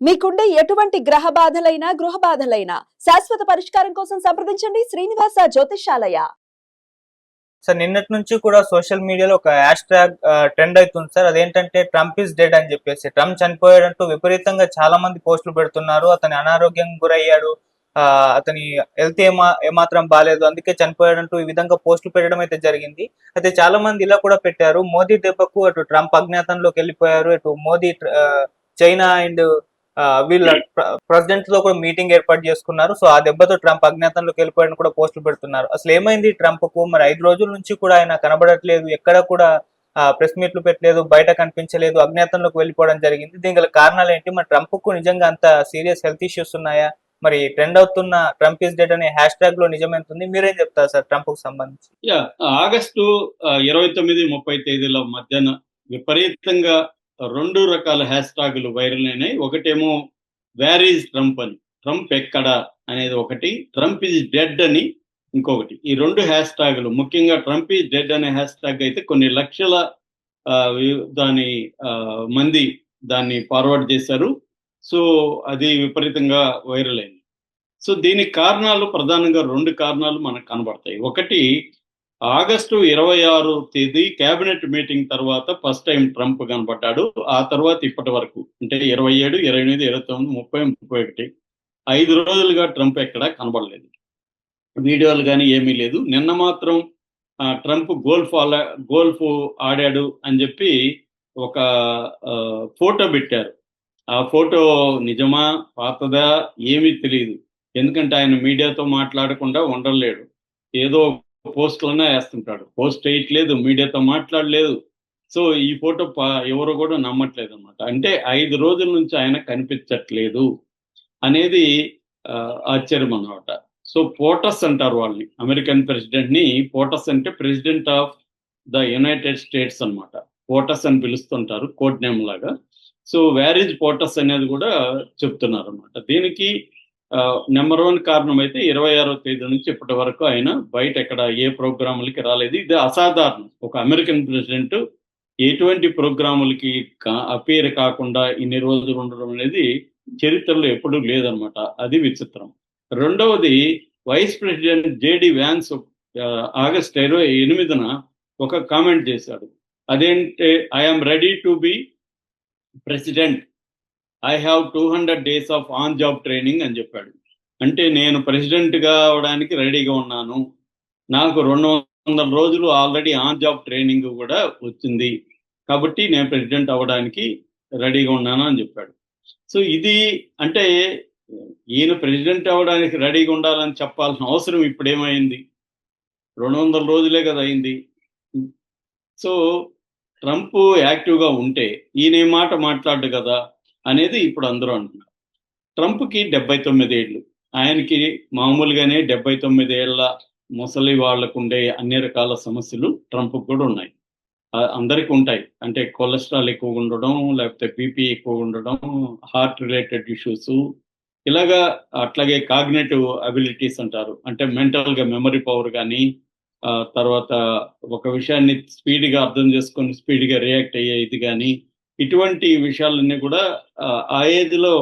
మీకుండే ఎటువంటి గ్రహ బాధలైనా గృహ బాధలైనా శాశ్వత పరిష్కారం కోసం సంప్రదించండి శ్రీనివాస జ్యోతిషాలయ సార్ నిన్నటి నుంచి కూడా సోషల్ మీడియాలో ఒక హ్యాష్ ట్యాగ్ ట్రెండ్ అవుతుంది సార్. అదేంటంటే ట్రంప్ ఇస్ డెడ్ అని చెప్పేసి. ట్రంప్ చనిపోయాడంటూ విపరీతంగా చాలా మంది పోస్టులు పెడుతున్నారు. అతని అనారోగ్యం గురయ్యాడు. ఆ, అతని హెల్త్ ఏమా ఏమాత్రం బాగాలేదు అందుకే చనిపోయాడంటూ ఈ విధంగా పోస్టులు పెట్టడం అయితే జరిగింది. అయితే చాలా మంది ఇలా కూడా పెట్టారు. మోదీ దెబ్బకు అటు ట్రంప్ అజ్ఞాతంలోకి వెళ్ళిపోయారు. అటు మోదీ చైనా అండ్ వీళ్ళ ప్రెసిడెంట్తో కూడా మీటింగ్ ఏర్పాటు చేసుకున్నారు. సో ఆ దెబ్బతో ట్రంప్ అజ్ఞాతంలోకి వెళ్ళిపోయాడని కూడా పోస్టులు పెడుతున్నారు. అసలు ఏమైంది ట్రంప్కు మరి ఐదు రోజుల నుంచి కూడా ఆయన కనబడట్లేదు. ఎక్కడ కూడా ప్రెస్ మీట్లు పెట్టలేదు బయట కనిపించలేదు అజ్ఞాతంలోకి వెళ్ళిపోవడం జరిగింది. దీనికి గల కారణాలు ఏంటి? మరి ట్రంప్కు నిజంగా అంత సీరియస్ హెల్త్ ఇష్యూస్ ఉన్నాయా? మరి ట్రెండ్ అవుతున్న ట్రంప్ ఇస్ డెడ్ అనే హ్యాష్ ట్యాగ్లో నిజమెంతుంది మీరేం చెప్తారు సార్ ట్రంప్కు సంబంధించి ఆగస్టు ఇరవై తొమ్మిది ముప్పై తేదీల మధ్యాహ్న విపరీతంగా రెండు రకాల హ్యాష్ ట్యాగులు వైరల్ అయినాయి. ఒకటేమో వేర్ ఈజ్ ట్రంప్ అని. ట్రంప్ ఎక్కడ? అనేది ఒకటి. ట్రంప్ ఈజ్ డెడ్ అని ఇంకొకటి. ఈ రెండు హ్యాష్ ట్యాగులు ముఖ్యంగా ట్రంప్ ఈజ్ డెడ్ అనే హ్యాష్ ట్యాగ్ అయితే కొన్ని లక్షల ఆ, దాని ఆ, మంది దాన్ని ఫార్వర్డ్ చేశారు. సో అది విపరీతంగా వైరల్ అయింది. సో దీనికి కారణాలు ప్రధానంగా రెండు కారణాలు మనకు కనబడతాయి. ఒకటి ఆగస్టు ఇరవై ఆరు తేదీ కేబినెట్ మీటింగ్ తర్వాత ఫస్ట్ టైం ట్రంప్ కనబడ్డాడు. ఆ తర్వాత ఇప్పటి వరకు అంటే ఇరవై ఏడు ఇరవై ఎనిమిది ఇరవై తొమ్మిది ముప్పై ముప్పై ఒకటి ఐదు రోజులుగా ట్రంప్ ఎక్కడ కనబడలేదు. వీడియోలు కానీ ఏమీ లేదు. నిన్న మాత్రం ఆ, ట్రంప్ గోల్ఫ్ ఆలా గోల్ఫ్ ఆడాడు అని చెప్పి ఒక ఫోటో పెట్టారు. ఆ ఫోటో నిజమా పాతదా ఏమీ తెలియదు ఎందుకంటే ఆయన మీడియాతో మాట్లాడకుండా ఉండలేడు. ఏదో పోస్టులనే వేస్తుంటాడు. పోస్ట్ వేయట్లేదు మీడియాతో మాట్లాడలేదు. సో ఈ ఫోటో ఎవరు కూడా నమ్మట్లేదు అనమాట అంటే ఐదు రోజుల నుంచి ఆయన కనిపించట్లేదు అనేది ఆ, ఆశ్చర్యం అన్నమాట. సో పోటస్ అంటారు వాళ్ళని అమెరికన్ ప్రెసిడెంట్ని పోటస్ అంటే president of the United States అన్నమాట. పోటస్ అని పిలుస్తుంటారు కోడ్ నేమ్ లాగా. సో వ్యారేజ్ పోటస్ అనేది కూడా చెప్తున్నారు అనమాట దీనికి నెంబర్ వన్ కారణం అయితే ఇరవై ఆరో తేదీ నుంచి ఇప్పటి వరకు ఆయన బయట ఎక్కడ ఏ ప్రోగ్రాములకి రాలేదు. ఇది అసాధారణం. ఒక అమెరికన్ ప్రెసిడెంట్ ఎటువంటి ప్రోగ్రాములకి అపేర్ కాకుండా ఇన్ని రోజులు ఉండడం అనేది చరిత్రలో ఎప్పుడూ లేదనమాట. అది విచిత్రం. రెండవది vice president JD Vance August ఇరవై ఎనిమిదిన ఒక కామెంట్ చేశాడు. అదేంటే I'm ready to be president I have two hundred days of on job training అని చెప్పాడు. అంటే నేను ప్రెసిడెంట్గా అవడానికి రెడీగా ఉన్నాను. నాకు రెండు వందల రోజులు ఆల్రెడీ ఆన్ జాబ్ ట్రైనింగ్ కూడా వచ్చింది. కాబట్టి నేను ప్రెసిడెంట్ అవ్వడానికి రెడీగా ఉన్నాను అని చెప్పాడు. సో ఇది అంటే ఈయన ప్రెసిడెంట్ అవ్వడానికి రెడీగా ఉండాలని చెప్పాల్సిన అవసరం ఇప్పుడు ఏమైంది? రెండు వందల రోజులే కదా అయింది. సో ట్రంప్ యాక్టివ్గా ఉంటే ఈయన ఏ మాట మాట్లాడు కదా? అనేది ఇప్పుడు అందరూ అంటున్నారు. ట్రంప్కి డెబ్బై తొమ్మిది ఏళ్ళు. ఆయనకి మామూలుగానే డెబ్బై తొమ్మిది ఏళ్ళ ముసలి వాళ్ళకు ఉండే అన్ని రకాల సమస్యలు ట్రంప్ కూడా ఉన్నాయి. అందరికీ ఉంటాయి. అంటే కొలెస్ట్రాల్ ఎక్కువ ఉండడం లేకపోతే బీపీ ఎక్కువ ఉండడం హార్ట్ రిలేటెడ్ ఇష్యూస్. ఇలాగా అట్లాగే కాగ్నేటివ్ అబిలిటీస్ అంటారు. అంటే మెంటల్గా మెమరీ పవర్ కానీ తర్వాత ఒక విషయాన్ని స్పీడ్గా అర్థం చేసుకొని స్పీడ్గా రియాక్ట్ అయ్యే ఇది కానీ ఇటువంటి విషయాలన్నీ కూడా ఆ, ఏజ్లో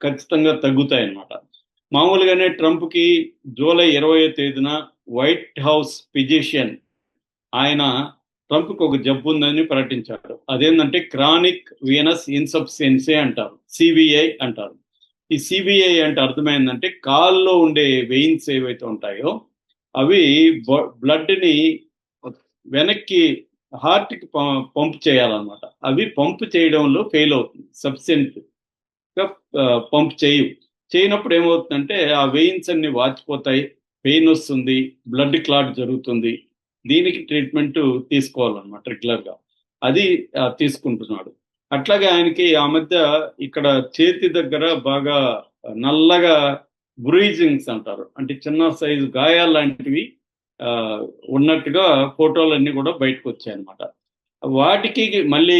ఖచ్చితంగా తగ్గుతాయి అన్నమాట మామూలుగానే ట్రంప్కి జూలై ఇరవై తేదీన వైట్ హౌస్ ఫిజిషియన్ ఆయన ట్రంప్కి ఒక జబ్బు ఉందని ప్రకటించారు. అదేంటంటే క్రానిక్ వీనస్ ఇన్సఫిషియన్సీ అంటారు సిబిఐ అంటారు. ఈ సిబిఐ అంటే అర్థమైందంటే కాల్లో ఉండే వెయిన్స్ ఏవైతే ఉంటాయో అవి బ్లడ్ని వెనక్కి హార్ట్కి పంప్ చేయాలన్నమాట. అవి పంప్ చేయడంలో ఫెయిల్ అవుతుంది. సబ్సెంట్ పంప్ చేయు చేయనప్పుడు ఏమవుతుందంటే ఆ వెయిన్స్ అన్ని వాచిపోతాయి. పెయిన్ వస్తుంది. బ్లడ్ క్లాట్ జరుగుతుంది. దీనికి ట్రీట్మెంట్ తీసుకోవాలన్నమాట రెగ్యులర్గా. అది తీసుకుంటున్నాడు. అట్లాగే ఆయనకి ఆ మధ్య ఇక్కడ చేతి దగ్గర బాగా నల్లగా బ్రీజింగ్స్ అంటారు. అంటే చిన్న సైజు గాయాలు లాంటివి ఉన్నట్టుగా ఫోటోలన్నీ కూడా బయటకు వచ్చాయి అనమాట వాటికి మళ్ళీ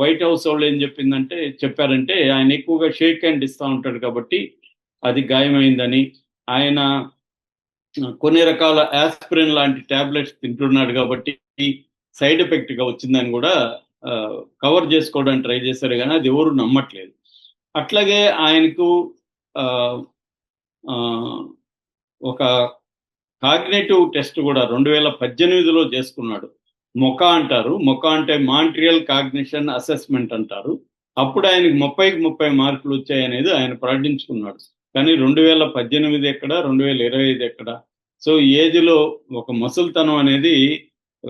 వైట్ హౌస్ వాళ్ళు ఏం చెప్పిందంటే చెప్పారంటే ఆయన ఎక్కువగా షేక్ హ్యాండ్ ఇస్తూ ఉంటాడు కాబట్టి అది గాయమైందని. ఆయన కొన్ని రకాల ఆస్పిరిన్ లాంటి టాబ్లెట్స్ తింటున్నాడు కాబట్టి సైడ్ ఎఫెక్ట్గా వచ్చిందని కూడా కవర్ చేసుకోవడానికి ట్రై చేశారు కానీ అది ఎవరు నమ్మట్లేదు. అట్లాగే ఆయనకు ఆ, ఒక కాగ్నేటివ్ టెస్ట్ కూడా రెండు వేల పద్దెనిమిదిలో చేసుకున్నాడు. మొకా అంటారు. మొకా అంటే మాంట్రియల్ కాగ్నిషన్ అసెస్మెంట్ అంటారు. అప్పుడు ఆయనకి ముప్పైకి ముప్పై మార్కులు వచ్చాయనేది ఆయన ప్రకటించుకున్నాడు. కానీ రెండు వేల పద్దెనిమిది ఎక్కడ? రెండు వేల ఇరవై ఐదు ఎక్కడ? సో ఏజ్లో ఒక ముసలితనం అనేది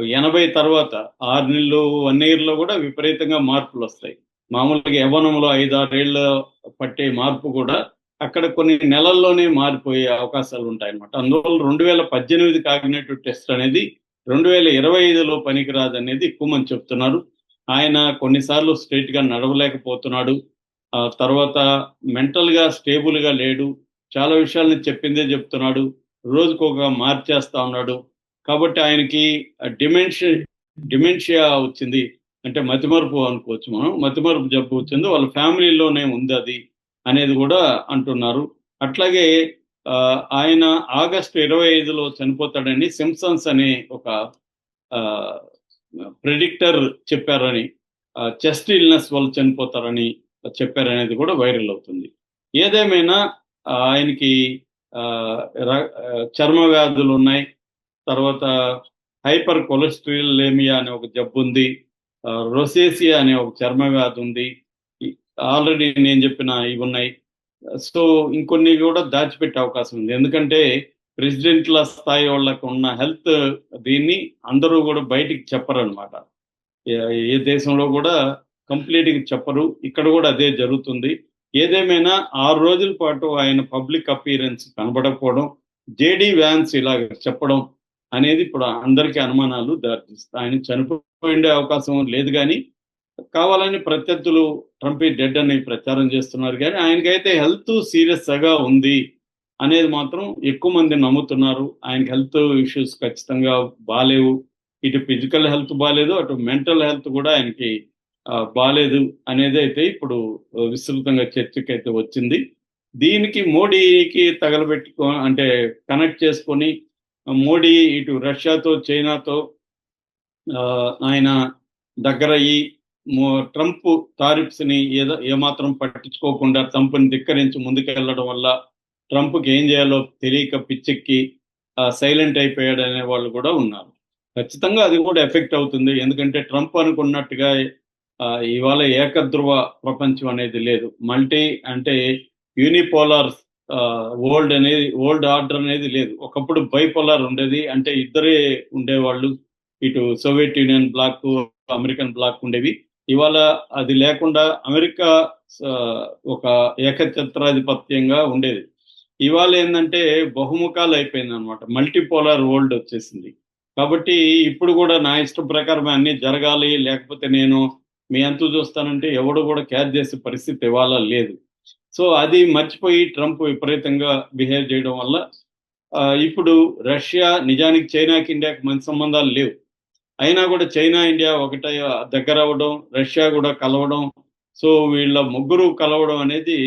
ఎనభై తర్వాత ఆరు నెలలు వన్ ఇయర్లో కూడా విపరీతంగా మార్పులు వస్తాయి. మామూలుగా యవ్వనంలో ఐదు ఆరేళ్ళ పట్టే మార్పు కూడా అక్కడ కొన్ని నెలల్లోనే మారిపోయే అవకాశాలు ఉంటాయన్నమాట అందువల్ల రెండు వేల పద్దెనిమిది కాగ్నేటివ్ టెస్ట్ అనేది రెండు వేల ఇరవై ఐదులో పనికిరాదు అనేది ఎక్కువ మంది చెప్తున్నారు. ఆయన కొన్నిసార్లు స్ట్రైట్గా నడవలేకపోతున్నాడు. ఆ తర్వాత మెంటల్గా స్టేబుల్గా లేడు. చాలా విషయాలని చెప్పిందే చెప్తున్నాడు. రోజుకొక మార్చేస్తా ఉన్నాడు. కాబట్టి ఆయనకి డిమెన్షియా డిమెన్షియా వచ్చింది. అంటే మతిమరుపు అనుకోవచ్చు మనం. మతిమరుపు జబ్బు వచ్చింది. వాళ్ళ ఫ్యామిలీలోనే ఉంది అది. అనేది కూడా అంటున్నారు. అట్లాగే ఆ, ఆయన ఆగస్టు ఇరవై ఐదులో చనిపోతాడని సిమ్సన్స్ అనే ఒక ప్రిడిక్టర్ చెప్పారని చెస్ట్ ఇల్నెస్ వల్ల చనిపోతారని చెప్పారనేది కూడా వైరల్ అవుతుంది. ఏదేమైనా ఆయనకి చర్మ వ్యాధులు ఉన్నాయి. తర్వాత హైపర్ కొలెస్ట్రాలేమియా అనే ఒక జబ్బు ఉంది రొసేసియా అనే ఒక చర్మ వ్యాధి ఉంది ఆల్రెడీ నేను చెప్పిన ఇవి ఉన్నాయి. సో ఇంకొన్ని కూడా దాచిపెట్టే అవకాశం ఉంది. ఎందుకంటే ప్రెసిడెంట్ల స్థాయి వాళ్ళకు ఉన్న హెల్త్ దీన్ని అందరూ కూడా బయటికి చెప్పరనమాట ఏ దేశంలో కూడా కంప్లీట్గా చెప్పరు. ఇక్కడ కూడా అదే జరుగుతుంది. ఏదేమైనా ఆరు రోజుల పాటు ఆయన పబ్లిక్ అపీరెన్స్ కనబడకపోవడం జేడి వ్యాన్స్ ఇలాగ చెప్పడం అనేది ఇప్పుడు అందరికీ అనుమానాలు దారితీస్తాయి. ఆయన చనిపోయిండే అవకాశం లేదు కానీ కావాలని ప్రత్యర్థులు ట్రంప్ డెడ్ అని ప్రచారం చేస్తున్నారు. కానీ ఆయనకైతే హెల్త్ సీరియస్గా ఉంది అనేది మాత్రం ఎక్కువ మంది నమ్ముతున్నారు. ఆయనకి హెల్త్ ఇష్యూస్ ఖచ్చితంగా బాగాలేవు ఇటు ఫిజికల్ హెల్త్ బాగాలేదు అటు మెంటల్ హెల్త్ కూడా ఆయనకి బాగాలేదు అనేది అయితే ఇప్పుడు విస్తృతంగా చర్చకి అయితే వచ్చింది. దీనికి మోడీకి తగలబెట్టుకో అంటే కనెక్ట్ చేసుకొని మోడీ ఇటు రష్యాతో చైనాతో ఆయన దగ్గరయ్యి ట్రంప్ టారిఫ్స్ని ఏదో ఏమాత్రం పట్టించుకోకుండా ట్రంప్ని ధిక్కరించి ముందుకెళ్ళడం వల్ల ట్రంప్కి ఏం చేయాలో తెలియక పిచ్చెక్కి సైలెంట్ అయిపోయాడు అనే వాళ్ళు కూడా ఉన్నారు. ఖచ్చితంగా అది కూడా ఎఫెక్ట్ అవుతుంది. ఎందుకంటే ట్రంప్ అనుకున్నట్టుగా ఇవాళ ఏకధ్రువ ప్రపంచం అనేది లేదు. మల్టీ అంటే యూనిపోలార్ ఓల్డ్ అనేది ఓల్డ్ ఆర్డర్ అనేది లేదు. ఒకప్పుడు బైపోలార్ ఉండేది. అంటే ఇద్దరే ఉండేవాళ్ళు. ఇటు Soviet Union bloc American bloc ఉండేవి. ఇవాళ అది లేకుండా అమెరికా ఒక ఏకఛత్రాధిపత్యంగా ఉండేది. ఇవాళ ఏంటంటే బహుముఖాలు అయిపోయింది అనమాట మల్టీపోలార్ వరల్డ్ వచ్చేసింది. కాబట్టి ఇప్పుడు కూడా నా ఇష్టం ప్రకారం అన్ని జరగాలి లేకపోతే నేను మీ అంత చూస్తానంటే ఎవడు కూడా క్యాచ్ చేసే పరిస్థితి ఇవాళ లేదు. సో అది మర్చిపోయి ట్రంప్ విపరీతంగా బిహేవ్ చేయడం వల్ల ఇప్పుడు రష్యా నిజానికి చైనాకి ఇండియాకి మంచి సంబంధాలు లేవు. అయినా కూడా చైనా ఇండియా ఒకటే దగ్గర అవ్వడం రష్యా కూడా కలవడం. సో వీళ్ళ ముగ్గురు కలవడం అనేది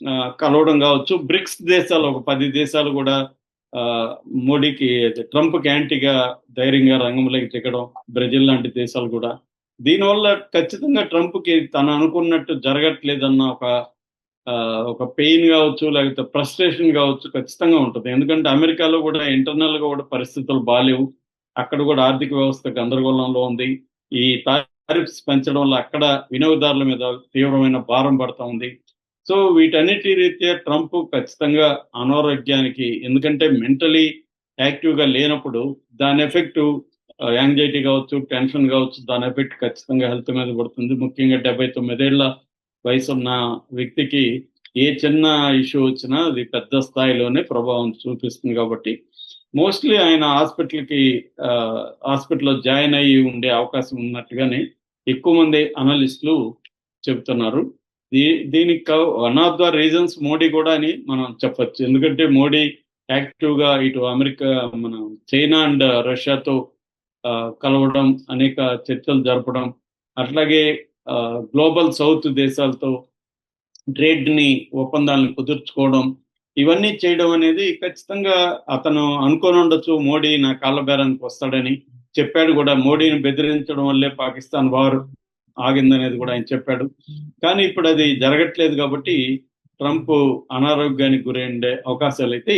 ఆ, కలవడం కావచ్చు. బ్రిక్స్ దేశాలు ఒక పది దేశాలు కూడా ఆ, మోడీకి ట్రంప్కి యాంటీగా ధైర్యంగా రంగంలోకి దిగడం బ్రెజిల్ లాంటి దేశాలు కూడా. దీనివల్ల ఖచ్చితంగా ట్రంప్కి తను అనుకున్నట్టు జరగట్లేదన్న ఒక ఆ, ఒక పెయిన్ కావచ్చు లేకపోతే ఫ్రస్ట్రేషన్ కావచ్చు ఖచ్చితంగా ఉంటుంది. ఎందుకంటే అమెరికాలో కూడా ఇంటర్నల్గా కూడా పరిస్థితులు బాగాలేవు అక్కడ కూడా ఆర్థిక వ్యవస్థ గందరగోళంలో ఉంది. ఈ టారిఫ్స్ పెంచడం వల్ల అక్కడ వినియోగదారుల మీద తీవ్రమైన భారం పడతా ఉంది. సో వీటన్నిటి రీత్యా ట్రంప్ ఖచ్చితంగా అనారోగ్యానికి ఎందుకంటే మెంటలీ యాక్టివ్గా లేనప్పుడు దాని ఎఫెక్ట్ యాంగ్జైటీ కావచ్చు టెన్షన్ కావచ్చు దాని ఎఫెక్ట్ ఖచ్చితంగా హెల్త్ మీద పడుతుంది. ముఖ్యంగా డెబ్బై తొమ్మిదేళ్ళ వయసు ఉన్న వ్యక్తికి ఏ చిన్న ఇష్యూ వచ్చినా అది పెద్ద స్థాయిలోనే ప్రభావం చూపిస్తుంది కాబట్టి మోస్ట్లీ ఆయన హాస్పిటల్కి హాస్పిటల్లో జాయిన్ అయ్యి ఉండే అవకాశం ఉన్నట్టుగానే ఎక్కువ మంది అనలిస్టులు చెబుతున్నారు. దీ దీనికి one of the reasons Modi కూడా అని మనం చెప్పొచ్చు. ఎందుకంటే మోడీ యాక్టివ్గా ఇటు అమెరికా మన చైనా అండ్ రష్యాతో ఆ, కలవడం అనేక చర్చలు జరపడం అట్లాగే గ్లోబల్ సౌత్ దేశాలతో ట్రేడ్ని ఒప్పందాలను కుదుర్చుకోవడం ఇవన్నీ చేయడం అనేది ఖచ్చితంగా అతను అనుకొని ఉండొచ్చు మోడీ నా కాళ్ళబేరానికి వస్తాడని చెప్పాడు కూడా. మోడీని బెదిరించడం వల్లే పాకిస్తాన్ వారు ఆగిందనేది కూడా ఆయన చెప్పాడు. కానీ ఇప్పుడు అది జరగట్లేదు కాబట్టి ట్రంప్ అనారోగ్యానికి గురైండే అవకాశాలు అయితే